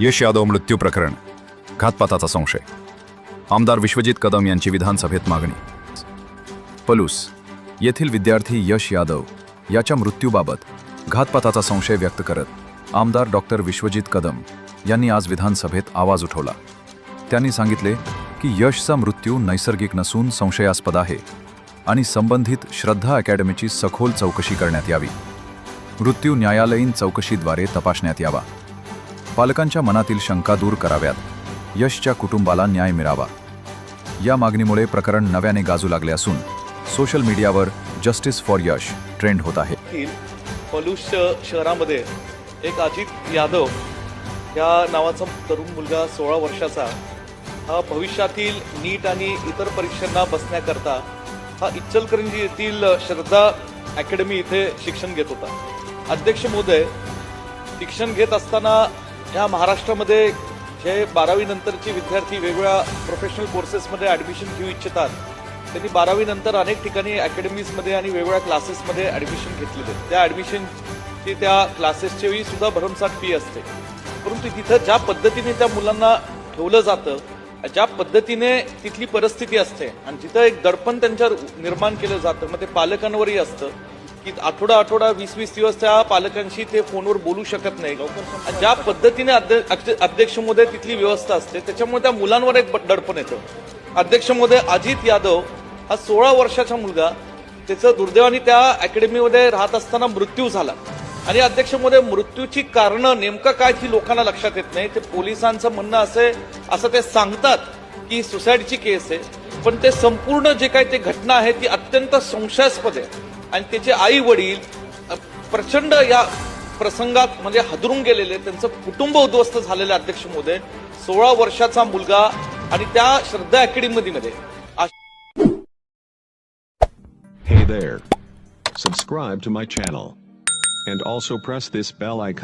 यश यादव मृत्यू प्रकरण. घातपाताचा संशय. आमदार विश्वजित कदम यांची विधानसभेत मागणी. पलूस. येथील विद्यार्थी यश यादव याच्या मृत्यूबाबत घातपाताचा संशय व्यक्त करत आमदार डॉक्टर विश्वजित कदम यांनी आज विधानसभेत आवाज उठवला. त्यांनी सांगितले की यशचा मृत्यू नैसर्गिक नसून संशयास्पद आहे आणि संबंधित श्रद्धा अकॅडमीची सखोल चौकशी करण्यात यावी. मृत्यू न्यायालयीन चौकशीद्वारे तपासण्यात यावा. पालकांच्या मनातील शंका दूर कराव्यात. यशच्या कुटुंबाला न्याय मिळावा. या मागणीमुळे प्रकरण नव्याने गाजू लागले असून सोशल मीडियावर जस्टिस फॉर यश ट्रेंड होत आहे. येथील पलूस शहरामध्ये एक अजित यादव या नावाचा तरुण मुलगा सोळा वर्षाचा हा भविष्यातील नीट आणि इतर परीक्षांना बसण्याकरता हा इच्छलकरंजी येथील श्रद्धा अकॅडमी इथे शिक्षण घेत होता. अध्यक्ष महोदय शिक्षण घेत असताना या महाराष्ट्रामध्ये जे बारावी नंतरचे विद्यार्थी वेगवेगळ्या प्रोफेशनल कोर्सेसमध्ये ॲडमिशन घेऊ इच्छितात त्यांनी बारावी नंतर अनेक ठिकाणी अकॅडमीजमध्ये आणि वेगवेगळ्या क्लासेसमध्ये ॲडमिशन घेतलेले. त्या ॲडमिशनची त्या क्लासेसची सुद्धा भरमसाठ फी असते. परंतु तिथं ज्या पद्धतीने त्या मुलांना ठेवलं जातं ज्या पद्धतीने तिथली परिस्थिती असते आणि तिथं एक दडपण त्यांच्यावर निर्माण केलं जातं मग ते पालकांवरही असतं की आठवडा आठवडा वीस वीस दिवस त्या पालकांशी ते फोनवर बोलू शकत नाही. ज्या पद्धतीने अध्यक्ष महोदय तिथली व्यवस्था असते त्याच्यामुळे त्या मुलांवर एक दडपण येतं. अध्यक्ष महोदय अजित यादव हा सोळा वर्षाचा मुलगा. त्याचं दुर्दैवाने त्या अकॅडमीमध्ये राहत असताना मृत्यू झाला. आणि अध्यक्ष महोदय मृत्यूची कारणं नेमकं काय ती लोकांना लक्षात येत नाही. ते पोलिसांचं म्हणणं असे असं ते सांगतात की सुसाईडची केस आहे. पण ते संपूर्ण जे काही ते घटना आहे ती अत्यंत संशयास्पद आहे. आणि त्याचे आई वडील प्रचंड या प्रसंगात म्हणजे हादरून गेलेले त्यांचं कुटुंब उद्ध्वस्त झालेले अध्यक्ष महोदय सोळा वर्षाचा मुलगा आणि त्या श्रद्धा अकॅडमी मध्ये Hey there. Subscribe to my channel. And also press this bell icon.